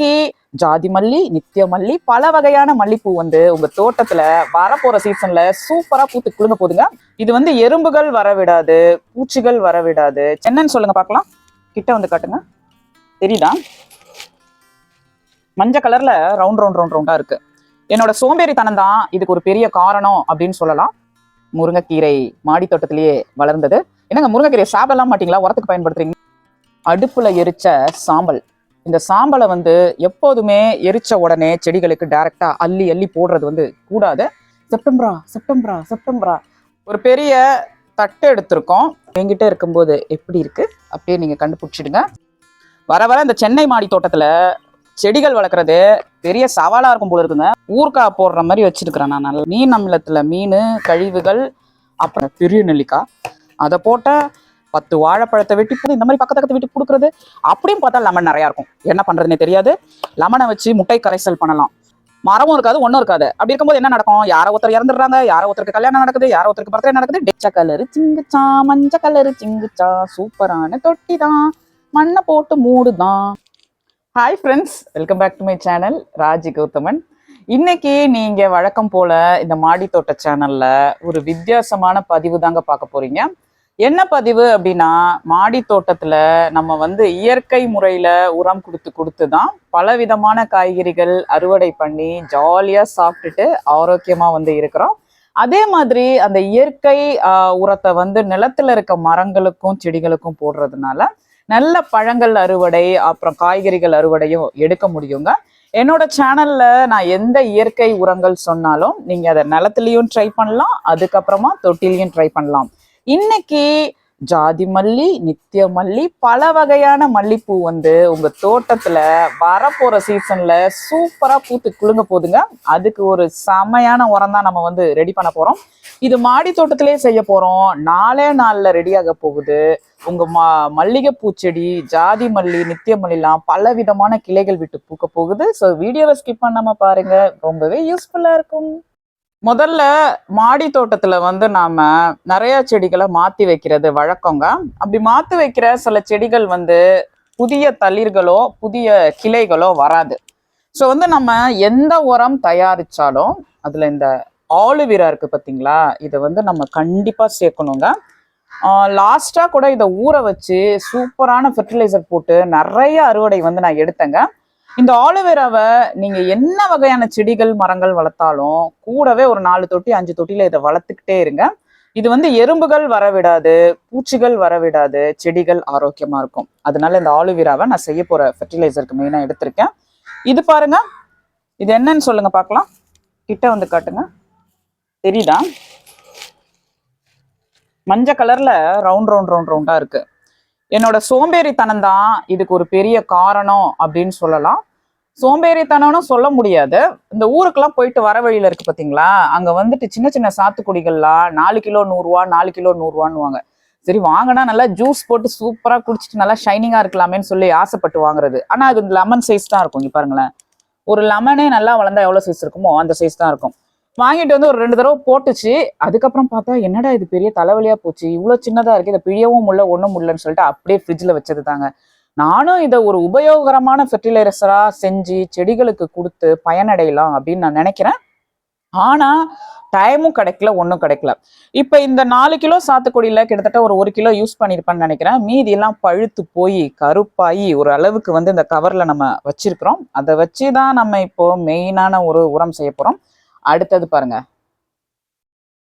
இன்னைக்கு ஜாதி மல்லி நித்திய மல்லி பல வகையான மல்லிப்பூ வந்து உங்க தோட்டத்துல வரப்போற சீசன்ல சூப்பரா பூத்து குலுங்க போதுங்க இது வந்து எறும்புகள் வர விடாது பூச்சிகள் வர விடாது என்னன்னு சொல்லுங்க பார்க்கலாம். கிட்ட வந்து காட்டுங்க. தெரியுதா? மஞ்சள் கலர்ல ரவுண்ட் ரவுண்ட் ரவுண்ட் ரவுண்டா இருக்கு. என்னோட சோம்பேறித்தனம் தான் இதுக்கு ஒரு பெரிய காரணம் அப்படின்னு சொல்லலாம். முருங்கைக்கீரை மாடி தோட்டத்திலேயே வளர்ந்தது. என்னங்க முருங்கைக்கீரை சாப்பிடலாம் மாட்டீங்களா? உரத்துக்கு பயன்படுத்துறீங்க. அடுப்புல எரிச்ச சாம்பல். இந்த சாம்பலை வந்து எப்போதுமே எரிச்ச உடனே செடிகளுக்கு டைரக்டா அள்ளி அள்ளி போடுறது வந்து கூடாது. செப்டம்பரா செப்டம்பரா செப்டம்பரா. ஒரு பெரிய தட்டு எடுத்திருக்கோம். என்கிட்ட இருக்கும்போது எப்படி இருக்கு? அப்படியே நீங்க கண்டுபிடிச்சிடுங்க. வர வர இந்த சென்னை மாடி தோட்டத்துல செடிகள் வளர்க்குறது பெரிய சவாலாக இருக்கும் போல இருக்குங்க. ஊர்க்காய் போடுற மாதிரி வச்சுருக்கிறேன் நான். நல்லா மீன் அமிலத்தில் மீன் கழிவுகள் அப்புறம் பெரிய நெல்லிக்காய் அதை போட்டால் பத்து வாழைப்பழத்தை வெட்டி போட்டு இந்த மாதிரி பக்கத்து பக்கத்து விட்டு கொடுக்குறது அப்படியும் பார்த்தா லெமன் நிறையா இருக்கும். என்ன பண்றதுனே தெரியாது. லெமனை வச்சு முட்டை கரைசல் பண்ணலாம். மரமும் இருக்காது ஒன்றும் இருக்காது. அப்படி இருக்கும்போது என்ன நடக்கும்? யாரோ ஒருத்தர் இறந்துடுறாங்க யாரோ ஒருத்தருக்கு கல்யாணம் நடக்குது யாரோ ஒருத்தருக்கு பர்த்டே நடக்குது. டெச்ச கலரு சிங்குச்சா மஞ்ச கலரு சிங்குச்சா சூப்பரான தொட்டி தான். மண்ணை போட்டு மூடுதான் hi friends welcome back to my channel Raji Gauthaman. இன்னைக்கு நீங்க வழக்கம் போல இந்த மாடி தோட்ட சேனல்ல ஒரு வித்தியாசமான பதிவு தாங்க பார்க்க போறீங்க. என்ன பதிவு அப்படின்னா மாடி தோட்டத்துல நம்ம வந்து இயற்கை முறையில உரம் கொடுத்து கொடுத்து தான் பல விதமான காய்கறிகள் அறுவடை பண்ணி ஜாலியா சாப்பிட்டுட்டு ஆரோக்கியமா வந்து இருக்கிறோம். அதே மாதிரி அந்த இயற்கை உரத்தை வந்து நிலத்துல இருக்க மரங்களுக்கும் செடிகளுக்கும் போடுறதுனால நல்ல பழங்கள் அறுவடை அப்புறம் காய்கறிகள் அறுவடையும் எடுக்க முடியுங்க. என்னோட சேனல்ல நான் எந்த இயற்கை உரங்கள் சொன்னாலும் நீங்க அதை நிலத்துலயும் ட்ரை பண்ணலாம் அதுக்கப்புறமா தொட்டிலையும் ட்ரை பண்ணலாம். இன்னைக்கு ஜாதி மல்லி நித்திய மல்லி பல வகையான மல்லிப்பூ வந்து உங்க தோட்டத்துல வரப்போற சீசன்ல சூப்பரா பூத்து குலுங்க போதுங்க. அதுக்கு ஒரு செமையான உரம் தான் நம்ம வந்து ரெடி பண்ண போறோம். இது மாடி தோட்டத்திலே செய்ய போறோம். நாலே நாள்ல ரெடியாக போகுது. உங்க ம மல்லிகை பூச்செடி ஜாதி மல்லி நித்திய மல்லிலாம் பல விதமான கிளைகள் விட்டு பூக்க போகுது. ஸோ வீடியோவை ஸ்கிப் பண்ணாம பாருங்க. ரொம்பவே யூஸ்ஃபுல்லா இருக்கும். முதல்ல மாடி தோட்டத்துல வந்து நாம நிறைய செடிகளை மாத்தி வைக்கிறது வழக்கங்க. அப்படி மாத்தி வைக்கிற சில செடிகள் வந்து புதிய தளிர்களோ புதிய கிளைகளோ வராது. ஸோ வந்து நம்ம எந்த உரம் தயாரிச்சாலும் அதுல இந்த ஆலுவீரா இருக்கு பார்த்தீங்களா இதை வந்து நம்ம கண்டிப்பா சேர்க்கணுங்க. லாஸ்டா கூட இதை ஊற வச்சு சூப்பரான ஃபெர்டிலைசர் போட்டு நிறைய அறுவடை வந்து நான் எடுத்தேங்க. இந்த ஆலோவேராவை நீங்க என்ன வகையான செடிகள் மரங்கள் வளர்த்தாலும் கூடவே ஒரு நாலு தொட்டி அஞ்சு தொட்டியில இதை வளர்த்துக்கிட்டே இருங்க. இது வந்து எறும்புகள் வர விடாது பூச்சிகள் வர விடாது செடிகள் ஆரோக்கியமா இருக்கும். அதனால இந்த ஆலோவேராவை நான் செய்ய போற ஃபெர்டிலைசருக்கு மெயினாக எடுத்திருக்கேன். இது பாருங்க. இது என்னன்னு சொல்லுங்க பார்க்கலாம். கிட்ட வந்து காட்டுங்க. தெரியுதா? மஞ்சள் கலர்ல ரவுண்ட் ரவுண்ட் ரவுண்ட் ரவுண்டா இருக்கு. என்னோட சோம்பேறித்தனம் தான் இதுக்கு ஒரு பெரிய காரணம் அப்படின்னு சொல்லலாம். சோம்பேறித்தனம்னு சொல்ல முடியாது. இந்த ஊருக்கெல்லாம் போயிட்டு வர வழியில இருக்கு பாத்தீங்களா? அங்க வந்துட்டு சின்ன சின்ன சாத்துக்குடிகள்லாம் நாலு கிலோ நூறுரூவா நாலு கிலோ நூறுரூவான்னு சரி வாங்கினா நல்லா ஜூஸ் போட்டு சூப்பரா குடிச்சிட்டு நல்லா ஷைனிங்கா இருக்கலாமேன்னு சொல்லி ஆசைப்பட்டு வாங்குறது. ஆனா அது லெமன் சைஸ் தான் இருக்கும் இங்க பாருங்களேன். ஒரு லெமனே நல்லா வளர்ந்தா எவ்வளவு சைஸ் இருக்குமோ அந்த சைஸ் தான் இருக்கும். வாங்கிட்டு வந்து ஒரு ரெண்டு தடவை போட்டுச்சு. அதுக்கப்புறம் பார்த்தா என்னடா இது பெரிய தலைவலியா போச்சு. இவ்வளோ சின்னதா இருக்கு. இதை பிழியவும் முடியல ஒன்றும் முடியலன்னு சொல்லிட்டு அப்படியே ஃப்ரிட்ஜில் வச்சது தாங்க. நானும் இதை ஒரு உபயோகரமான ஃபெர்டிலைசரா செஞ்சு செடிகளுக்கு கொடுத்து பயனடையலாம் அப்படின்னு நான் நினைக்கிறேன். ஆனா டைமும் கிடைக்கல ஒன்றும் கிடைக்கல. இப்போ இந்த நாலு கிலோ சாத்துக்குடியில் கிட்டத்தட்ட ஒரு ஒரு கிலோ யூஸ் பண்ணியிருப்பேன்னு நினைக்கிறேன். மீதி எல்லாம் பழுத்து போய் கருப்பாகி ஒரு அளவுக்கு வந்து இந்த கவரில் நம்ம வச்சிருக்கிறோம். அதை வச்சு தான் நம்ம இப்போ மெயினான ஒரு உரம் செய்ய போகிறோம் அடுத்தது பாருங்க.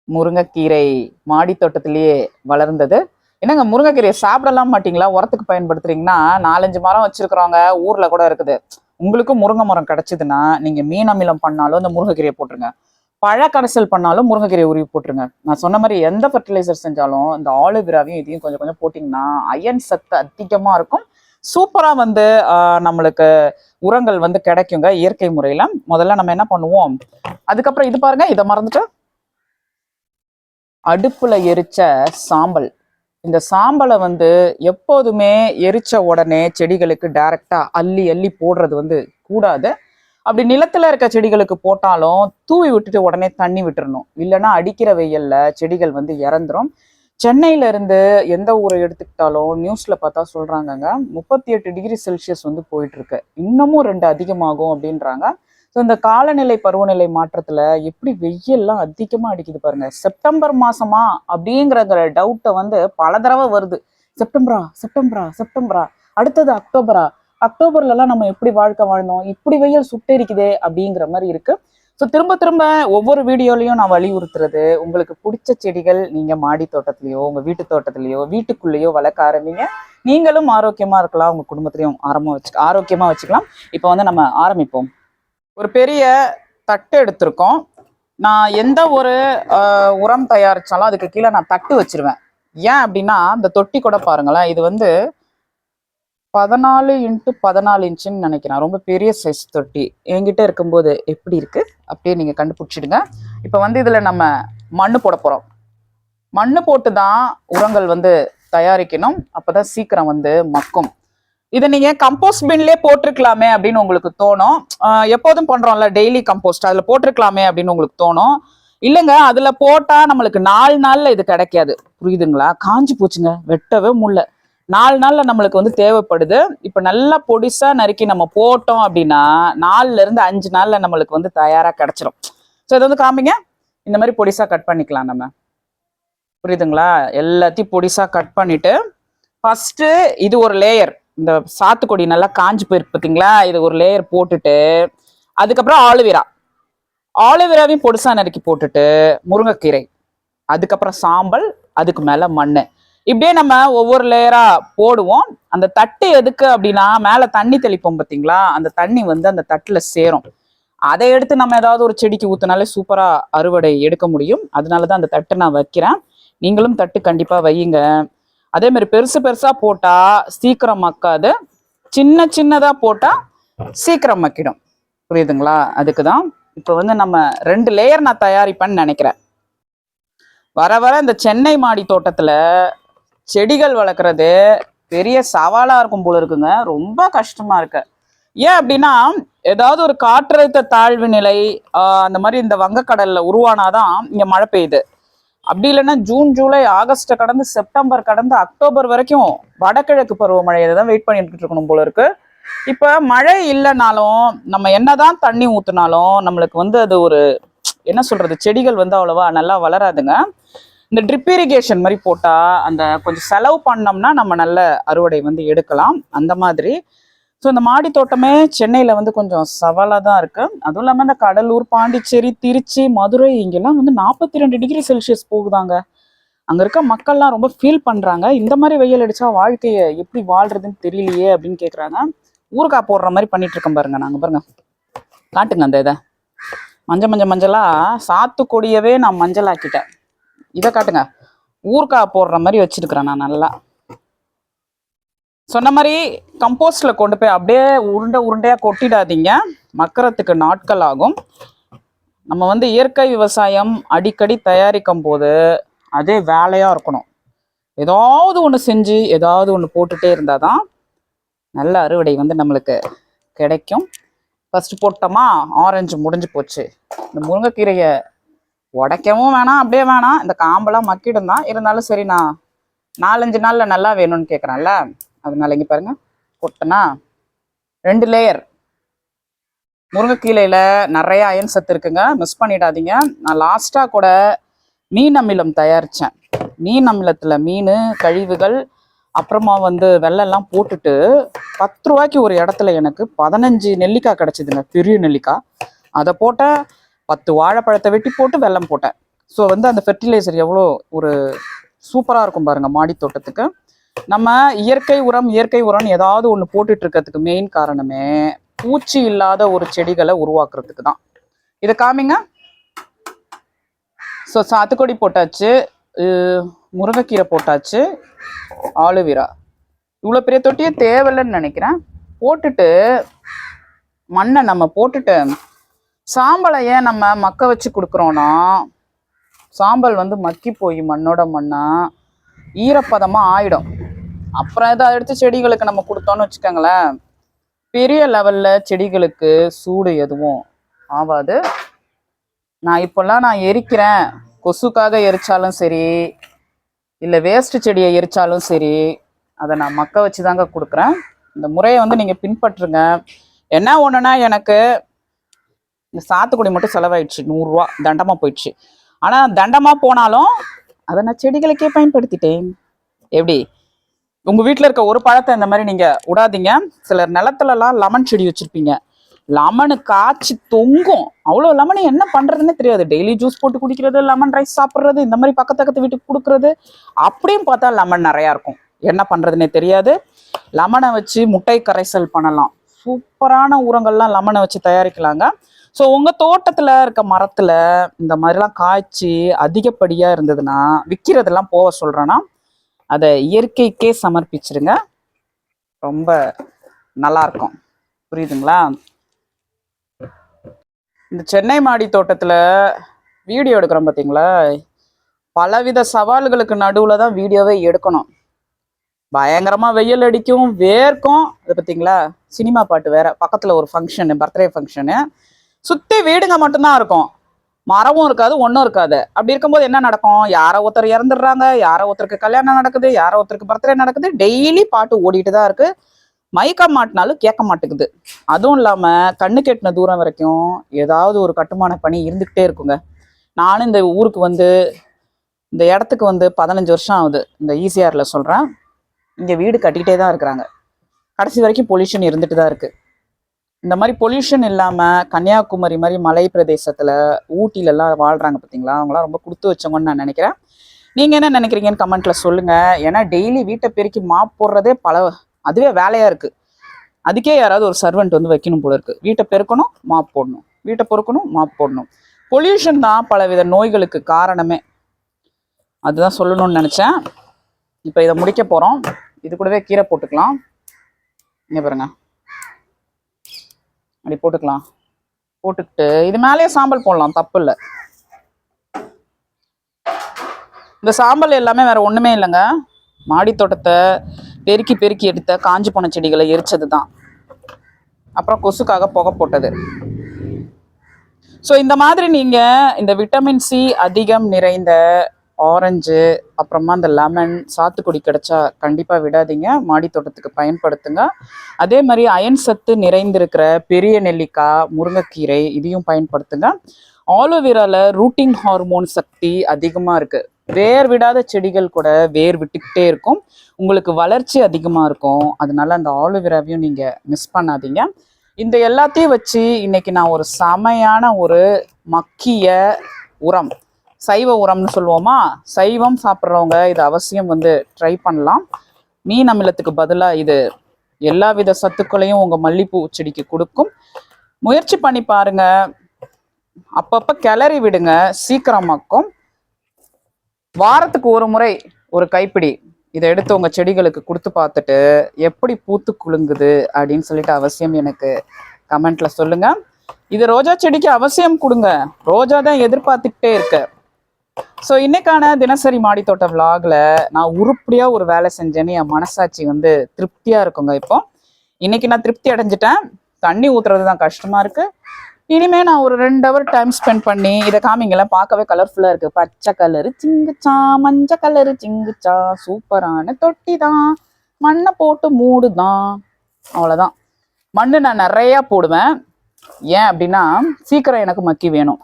முருங்கைக்கீரை மாடி தோட்டத்திலேயே வளர்ந்தது. என்னங்க முருங்கைக்கீரையை சாப்பிடலாம் மாட்டீங்களா? உரத்துக்கு பயன்படுத்துறீங்கன்னா நாலஞ்சு மரம் வச்சிருக்கிறவங்க ஊர்ல கூட இருக்குது. உங்களுக்கும் முருங்கை மரம் கிடைச்சதுன்னா நீங்க மீன் அமிலம் பண்ணாலும் இந்த முருங்கைக்கீரையை போட்டுருங்க. பழக்கடைசல் பண்ணாலும் முருங்கைக்கீரை உருவி போட்டுருங்க. நான் சொன்ன மாதிரி எந்த ஃபர்டிலைசர் செஞ்சாலும் இந்த ஆலோவேராவையும் இதையும் கொஞ்சம் கொஞ்சம் போட்டிங்கன்னா அயன் சத்து அதிகமாக இருக்கும். சூப்பரா வந்து ஆஹ், நம்மளுக்கு உரங்கள் வந்து கிடைக்குங்க இயற்கை முறையில. முதல்ல நம்ம என்ன பண்ணுவோம்? அதுக்கப்புறம் இது பாருங்க இதை மறந்துட்டு? அடுப்புல எரிச்ச சாம்பல். இந்த சாம்பலை வந்து எப்போதுமே எரிச்ச உடனே செடிகளுக்கு டைரக்டா அள்ளி அள்ளி போடுறது வந்து கூடாது. அப்படி நிலத்துல இருக்க செடிகளுக்கு போட்டாலும் தூவி விட்டுட்டு உடனே தண்ணி விட்டுறணும். இல்லைன்னா அடிக்கிற வெயில்ல செடிகள் வந்து இறந்துரும். சென்னையில இருந்து எந்த ஊரை எடுத்துக்கிட்டாலும் நியூஸ்ல பார்த்தா சொல்றாங்கங்க முப்பத்தி எட்டு டிகிரி செல்சியஸ் வந்து போயிட்டு இருக்கு இன்னமும் ரெண்டு அதிகமாகும் அப்படின்றாங்க. ஸோ இந்த காலநிலை பருவநிலை மாற்றத்துல எப்படி வெயில்லாம் அதிகமா அடிக்குது பாருங்க. செப்டம்பர் மாசமா அப்படிங்கிற டவுட்டை வந்து பல தடவை வருது. செப்டம்பரா செப்டம்பரா செப்டம்பரா அடுத்தது அக்டோபரா அக்டோபர்ல எல்லாம் நம்ம எப்படி வாழ்க்கை வாழ்ந்தோம்? இப்படி வெயில் சுட்டெரிக்குதே அப்படிங்கிற மாதிரி இருக்கு. ஸோ திரும்ப திரும்ப ஒவ்வொரு வீடியோலையும் நான் வலியுறுத்துறது உங்களுக்கு பிடிச்ச செடிகள் நீங்கள் மாடி தோட்டத்துலேயோ உங்கள் வீட்டு தோட்டத்துலேயோ வீட்டுக்குள்ளேயோ வளர்க்க ஆரம்பிங்க. நீங்களும் ஆரோக்கியமாக இருக்கலாம் உங்கள் குடும்பத்திலையும் ஆரம்பம் வச்சு ஆரோக்கியமாக வச்சுக்கலாம். இப்போ வந்து நம்ம ஆரம்பிப்போம். ஒரு பெரிய தட்டு எடுத்திருக்கோம். நான் எந்த ஒரு உரம் தயாரித்தாலும் அதுக்கு கீழே நான் தட்டு வச்சிருவேன். ஏன் அப்படின்னா இந்த தொட்டி கூட பாருங்களேன் இது வந்து பதினாலு இன்ட்டு பதினாலு இன்ச்சுன்னு நினைக்கிறேன். ரொம்ப பெரிய சைஸ் தொட்டி. என்கிட்ட இருக்கும்போது எப்படி இருக்கு? அப்படியே நீங்கள் கண்டுபிடிச்சிடுங்க. இப்போ வந்து இதில் நம்ம மண்ணு போட போகிறோம் மண்ணு போட்டு தான் உரங்கள் வந்து தயாரிக்கணும். அப்போ தான் சீக்கிரம் வந்து மக்கும். இதை நீங்கள் கம்போஸ்ட் பின்லேயே போட்டிருக்கலாமே அப்படின்னு உங்களுக்கு தோணும். எப்போதும் பண்ணுறோம்ல டெய்லி கம்போஸ்ட் அதில் போட்டிருக்கலாமே அப்படின்னு உங்களுக்கு தோணும். இல்லைங்க அதில் போட்டால் நம்மளுக்கு நாலு நாளில் இது கிடைக்காது. புரியுதுங்களா? காஞ்சு போச்சுங்க. வெட்டவே முடியல. நாலு நாளில் நம்மளுக்கு வந்து தேவைப்படுது. இப்போ நல்லா பொடிசா நறுக்கி நம்ம போட்டோம் அப்படின்னா நாலுல இருந்து அஞ்சு நாளில் நம்மளுக்கு வந்து தயாராக கிடச்சிரும். ஸோ இதை வந்து காமிங்க. இந்த மாதிரி பொடிசா கட் பண்ணிக்கலாம் நம்ம. புரியுதுங்களா? எல்லாத்தையும் பொடிசா கட் பண்ணிட்டு ஃபர்ஸ்ட் இது ஒரு லேயர் இந்த சாத்துக்கொடி நல்லா காஞ்சு போயிருக்கு பார்த்தீங்களா இது ஒரு லேயர் போட்டுட்டு அதுக்கப்புறம் ஆலுவிரா ஆலுவிராவையும் பொடிசா நறுக்கி போட்டுட்டு முருங்கைக்கீரை. அதுக்கப்புறம் சாம்பல் அதுக்கு மேலே மண் இப்படியே நம்ம ஒவ்வொரு லேயரா போடுவோம். அந்த தட்டு எதுக்கு அப்படின்னா மேல தண்ணி தெளிப்போம் பார்த்தீங்களா அந்த தண்ணி வந்து அந்த தட்டுல சேரும். அதை எடுத்து நம்ம ஏதாவது ஒரு செடிக்கு ஊத்தினாலே சூப்பரா அறுவடை எடுக்க முடியும். அதனாலதான் அந்த தட்டை நான் வைக்கிறேன். நீங்களும் தட்டு கண்டிப்பா வையுங்க. அதே மாதிரி பெருசு பெருசா போட்டா சீக்கிரம் மக்காது. சின்ன சின்னதா போட்டா சீக்கிரம் மக்கிடும். புரியுதுங்களா? அதுக்கு தான் இப்போ வந்து நம்ம ரெண்டு லேயர் நான் தயாரிப்பேன்னு நினைக்கிறேன். வர வர இந்த சென்னை மாடி தோட்டத்துல செடிகள் வளர்க்குறது பெரிய சவாலாக இருக்கும் போல இருக்குங்க. ரொம்ப கஷ்டமாக இருக்கு. ஏன் அப்படின்னா ஏதாவது ஒரு காற்றழுத்த தாழ்வு நிலை அந்த மாதிரி இந்த வங்கக்கடலில் உருவானாதான் இங்கே மழை பெய்யுது. அப்படி இல்லைன்னா ஜூன் ஜூலை ஆகஸ்ட் கடந்து செப்டம்பர் கடந்து அக்டோபர் வரைக்கும் வடகிழக்கு பருவமழையை தான் வெயிட் பண்ணிட்டு இருக்கணும் போல இருக்கு. இப்போ மழை இல்லைனாலும் நம்ம என்னதான் தண்ணி ஊற்றுனாலும் நம்மளுக்கு வந்து அது ஒரு என்ன சொல்றது செடிகள் வந்து அவ்வளவா நல்லா வளராதுங்க. இந்த ட்ரிப் இரிகேஷன் மாதிரி போட்டால் அந்த கொஞ்சம் செலவு பண்ணோம்னா நம்ம நல்ல அறுவடை வந்து எடுக்கலாம். அந்த மாதிரி. ஸோ இந்த மாடி தோட்டமே சென்னையில் வந்து கொஞ்சம் சவாலாக தான் இருக்குது அதுவும் இல்லாமல் இந்த கடலூர் பாண்டிச்சேரி திருச்சி மதுரை இங்கெல்லாம் வந்து நாற்பத்தி ரெண்டு டிகிரி செல்சியஸ் போகுதாங்க. அங்கே இருக்க மக்கள்லாம் ரொம்ப ஃபீல் பண்ணுறாங்க இந்த மாதிரி வெயில் அடித்தா வாழ்க்கையை எப்படி வாழ்றதுன்னு தெரியலையே அப்படின்னு கேட்குறாங்க ஊறுகாய் போடுற மாதிரி பண்ணிட்டு இருக்கோம் பாருங்க நாங்கள் பாருங்க. காட்டுங்க அந்த இதை. மஞ்சள் மஞ்சள் மஞ்சளாக சாத்துக்கொடியவே நான் மஞ்சள் ஆக்கிட்டேன் இதை காட்டுங்க. ஊறுகாய் போடுற மாதிரி வச்சிருக்கிறேன் நான் நல்லா. சொன்ன மாதிரி கம்போஸ்டில் கொண்டு போய் அப்படியே உருண்டை உருண்டையாக கொட்டிடாதீங்க. மக்கறதுக்கு நாட்கள் ஆகும். நம்ம வந்து இயற்கை விவசாயம் அடிக்கடி தயாரிக்கும் போது அதே வேலையாக இருக்கணும். ஏதாவது ஒன்று செஞ்சு ஏதாவது ஒன்று போட்டுகிட்டே இருந்தால் தான் நல்ல அறுவடை வந்து நம்மளுக்கு கிடைக்கும். ஃபஸ்ட்டு போட்டோமா? ஆரஞ்சு முடிஞ்சு போச்சு. இந்த முருங்கைக்கீரையை உடைக்கவும் வேணாம் அப்படியே வேணாம். இந்த காம்பெல்லாம் மக்கிடும் தான். இருந்தாலும் சரி நான் நாலஞ்சு நாளில் நல்லா வேணும்னு கேட்குறேன்ல அதனால இங்கே பாருங்க. கொட்டனா ரெண்டு லேயர் முருங்கைக்கீரையில நிறைய அயன் சத்து இருக்குங்க. மிஸ் பண்ணிடாதீங்க. நான் லாஸ்ட்டாக கூட மீன் அமிலம் தயாரித்தேன் மீன் அமிலத்தில் மீன் கழிவுகள் அப்புறமா வந்து வெள்ளெல்லாம் போட்டுட்டு பத்து ரூபாய்க்கு ஒரு இடத்துல எனக்கு பதினஞ்சு நெல்லிக்காய் கிடச்சிதுங்க. பெரிய நெல்லிக்காய். அதை போட்டால் பத்து வாழைப்பழத்தை வெட்டி போட்டு வெல்லம் போட்டேன். ஸோ வந்து அந்த ஃபெர்டிலைசர் எவ்வளோ ஒரு சூப்பராக இருக்கும் பாருங்கள் மாடி தோட்டத்துக்கு. நம்ம இயற்கை உரம் இயற்கை உரம்னு ஏதாவது ஒன்று போட்டுட்டு இருக்கிறதுக்கு மெயின் காரணமே பூச்சி இல்லாத ஒரு செடிகளை உருவாக்குறதுக்கு தான். இதை காமிங்க. ஸோ சாத்துக்கொடி போட்டாச்சு முருங்கைக்கீரை போட்டாச்சு ஆலுவிரா இவ்வளோ பெரிய தொட்டியே தேவையில்லைன்னு நினைக்கிறேன். போட்டுட்டு மண்ணை நம்ம போட்டுட்டு சாம்பலை ஏன் நம்ம மக்க வச்சு கொடுக்குறோன்னா சாம்பல் வந்து மக்கி போய் மண்ணோட மண்ணாக ஈரப்பதமாக ஆயிடும். அப்புறம் இதை எடுத்து செடிகளுக்கு நம்ம கொடுத்தோம்னு வச்சுக்கோங்களேன் பெரிய லெவலில் செடிகளுக்கு சூடு எதுவும் ஆகாது நான் இப்போல்லாம் நான் எரிக்கிறேன். கொசுக்காக எரிச்சாலும் சரி இல்லை வேஸ்ட் செடியை எரிச்சாலும் சரி அதை நான் மக்க வச்சு தாங்க கொடுக்குறேன். இந்த முறையை வந்து நீங்கள் பின்பற்றுங்க. என்ன ஒன்றுனா எனக்கு இந்த சாத்துக்குடி மட்டும் செலவாயிடுச்சு நூறுரூவா. தண்டமாக போயிடுச்சு. ஆனால் தண்டமாக போனாலும் அதை நான் செடிகளுக்கே பயன்படுத்திட்டேன். எப்படி? உங்கள் வீட்டில் இருக்க ஒரு பழத்தை இந்த மாதிரி நீங்கள் விடாதீங்க சிலர் நிலத்துலலாம் லெமன் செடி வச்சுருப்பீங்க. லெமனு காய்ச்சி தொங்கும். அவ்வளோ லெமன் என்ன பண்ணுறதுன்னே தெரியாது. டெய்லி ஜூஸ் போட்டு குடிக்கிறது லெமன் ரைஸ் சாப்பிட்றது இந்த மாதிரி பக்கத்து பக்கத்து வீட்டுக்கு கொடுக்குறது அப்படியும் பார்த்தா லெமன் நிறையா இருக்கும். என்ன பண்ணுறதுனே தெரியாது. லெமனை வச்சு முட்டை கரைசல் பண்ணலாம். சூப்பரான உரங்கள்லாம் லெமனை வச்சு தயாரிக்கலாங்க. ஸோ உங்க தோட்டத்துல இருக்க மரத்துல இந்த மாதிரிலாம் காய்ச்சி அதிகப்படியா இருந்ததுன்னா விற்கிறதெல்லாம் போக சொல்றேன்னா அதை இயற்கைக்கே சமர்ப்பிச்சிருங்க. ரொம்ப நல்லா இருக்கும் புரியுதுங்களா? இந்த சென்னை மாடி தோட்டத்துல வீடியோ எடுக்கிறோம் பார்த்தீங்களா பலவித சவால்களுக்கு நடுவில் தான் வீடியோவே எடுக்கணும். பயங்கரமா வெயில் அடிக்கும் வேர்க்கும் அது பார்த்தீங்களா சினிமா பாட்டு வேற பக்கத்துல ஒரு ஃபங்க்ஷனு பர்த்டே ஃபங்க்ஷனு சுற்றி வீடுங்க மட்டும்தான் இருக்கும். மரமும் இருக்காது ஒன்றும் இருக்காது. அப்படி இருக்கும்போது என்ன நடக்கும்? யாரோ ஒருத்தர் இறந்துடுறாங்க யாரோ ஒருத்தருக்கு கல்யாணம் நடக்குது யாரோ ஒருத்தருக்கு பர்த்டே நடக்குது டெய்லி பாட்டு ஓடிட்டு தான் இருக்கு. மயக்க மாட்டினாலும் கேட்க மாட்டேங்குது. அதுவும் இல்லாமல் கண்ணு கெட்டின தூரம் வரைக்கும் ஏதாவது ஒரு கட்டுமான பணி இருந்துக்கிட்டே இருக்குங்க. நானும் இந்த ஊருக்கு வந்து இந்த இடத்துக்கு வந்து பதினஞ்சு வருஷம் ஆகுது. இந்த ஈசிஆரில் சொல்கிறேன் இங்கே வீடு கட்டிக்கிட்டே தான் இருக்கிறாங்க. கடைசி வரைக்கும் பொல்யூஷன் இருந்துட்டு தான் இருக்குது இந்த மாதிரி பொல்யூஷன் இல்லாம கன்னியாகுமரி மாதிரி மலை பிரதேசத்துல ஊட்டில எல்லாம் வாழ்றாங்க பாத்தீங்களா? அவங்களாம் ரொம்ப கொடுத்து வச்சவங்கன்னு நான் நினைக்கிறேன். நீங்க என்ன நினைக்கிறீங்கன்னு கமெண்ட்ல சொல்லுங்க. ஏன்னா டெய்லி வீட்டை பெருக்கி மாப் போடுறதே பல அதுவே வேலையா இருக்கு. அதுக்கே யாராவது ஒரு சர்வெண்ட் வந்து வைக்கணும் போல இருக்கு. வீட்டை பெருக்கணும் மாப் போடணும். வீட்டை பொறுக்கணும் மாப் போடணும். பொல்யூஷன் தான் பலவித நோய்களுக்கு காரணமே. அதுதான் சொல்லணும்னு நினைச்சேன். இப்போ இதை முடிக்க போறோம். இது கூடவே கீரை போட்டுக்கலாம். இங்கே பாருங்க. அப்படி போட்டுக்கலாம். போட்டுக்கிட்டு இது மேலேயே சாம்பல் போடலாம் தப்பு இல்லை. இந்த சாம்பல் எல்லாமே வேற ஒன்றுமே இல்லைங்க. மாடி தோட்டத்தை பெருக்கி பெருக்கி எடுத்த காஞ்சி போன செடிகளை எரிச்சது தான். அப்புறம் கொசுக்காக புகை போட்டது. ஸோ இந்த மாதிரி நீங்கள் இந்த விட்டமின் சி அதிகம் நிறைந்த ஆரஞ்சு அப்புறமா அந்த லெமன் சாத்துக்குடி கிடைச்சா கண்டிப்பாக விடாதீங்க. மாடி தோட்டத்துக்கு பயன்படுத்துங்க. அதே மாதிரி அயன் சத்து நிறைந்திருக்கிற பெரிய நெல்லிக்காய் முருங்கைக்கீரை இதையும் பயன்படுத்துங்க. ஆலோவேரால ரூட்டிங் ஹார்மோன் சக்தி அதிகமாக இருக்குது வேர் விடாத செடிகள் கூட வேர் விட்டுக்கிட்டே இருக்கும். உங்களுக்கு வளர்ச்சி அதிகமாக இருக்கும். அதனால அந்த ஆலோவேராவையும் நீங்கள் மிஸ் பண்ணாதீங்க. இந்த எல்லாத்தையும் வச்சு இன்னைக்கு நான் ஒரு செமையான ஒரு மக்கிய உரம் சைவ உரம்னு சொல்லுவோமா? சைவம் சாப்பிட்றவங்க இது அவசியம் வந்து ட்ரை பண்ணலாம். மீன் அமிலத்துக்கு பதிலாக இது எல்லா வித சத்துக்களையும் உங்கள் மல்லிப்பூ செடிக்கு கொடுக்கும். முயற்சி பண்ணி பாருங்க. அப்பப்போ கிளறி விடுங்க. சீக்கிரமாக்கும் வாரத்துக்கு ஒரு முறை ஒரு கைப்பிடி இதை எடுத்து உங்கள் செடிகளுக்கு கொடுத்து பார்த்துட்டு எப்படி பூத்து குலுங்குது அப்படின்னு சொல்லிட்டு அவசியம் எனக்கு கமெண்ட்ல சொல்லுங்க. இது ரோஜா செடிக்கு அவசியம் கொடுங்க. ரோஜா தான் எதிர்பார்த்துக்கிட்டே இருக்கு. ஸோ இன்னைக்கான தினசரி மாடித்தோட்ட விலாகில் நான் உருப்படியாக ஒரு வேலை செஞ்சேன்னு என் மனசாட்சி வந்து திருப்தியாக இருக்குங்க இப்போ. இன்னைக்கு நான் திருப்தி அடைஞ்சிட்டேன். தண்ணி ஊற்றுறது தான் கஷ்டமா இருக்கு. இனிமே நான் ஒரு ரெண்டு ஹவர் டைம் ஸ்பெண்ட் பண்ணி இதை காமிங்கெல்லாம் பார்க்கவே கலர்ஃபுல்லா இருக்கு. பச்சை கலரு சிங்குச்சா மஞ்சள் கலரு சிங்குச்சா சூப்பரான தொட்டி தான் மண்ணை போட்டு மூடுதான். அவ்வளோதான் மண்ணு நான் நிறையா போடுவேன். ஏன் அப்படின்னா சீக்கிரம் எனக்கு மக்கி வேணும்.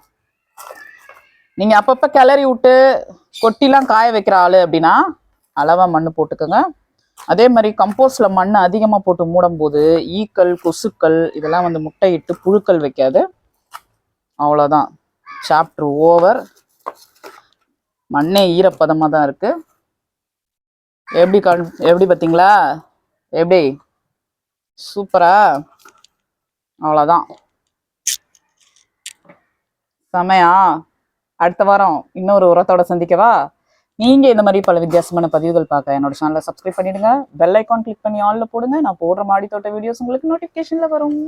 நீங்க அப்பப்ப கிளறி விட்டு கொட்டிலாம் காய வைக்கிற ஆளு அப்படின்னா அளவா மண் போட்டுக்கோங்க. அதே மாதிரி கம்போஸ்ட்ல மண் அதிகமா போட்டு மூடும்போது ஈக்கள் கொசுக்கள் இதெல்லாம் வந்து முட்டையிட்டு புழுக்கள் வைக்காது. அவ்வளோதான் சாப்டர் ஓவர் மண்ணே ஈரப்பதமாக தான் இருக்கு. எப்படி கண் எப்படி பார்த்தீங்களா எப்படி? சூப்பரா? அவ்வளோதான் செமையா? அடுத்த வாரம் இன்னொரு உரத்தோட சந்திக்கவா? நீங்க இந்த மாதிரி பல வித்தியாசமான பதிவுகள் பார்க்க என்னோட சேனலை சப்ஸ்கிரைப் பண்ணிடுங்க. பெல் ஐக்கான் கிளிக் பண்ணி ஆல்ல போடுங்க. நான் போடுற மாடி தோட்ட வீடியோஸ் உங்களுக்கு நோட்டிஃபிகேஷன்ல வரும்.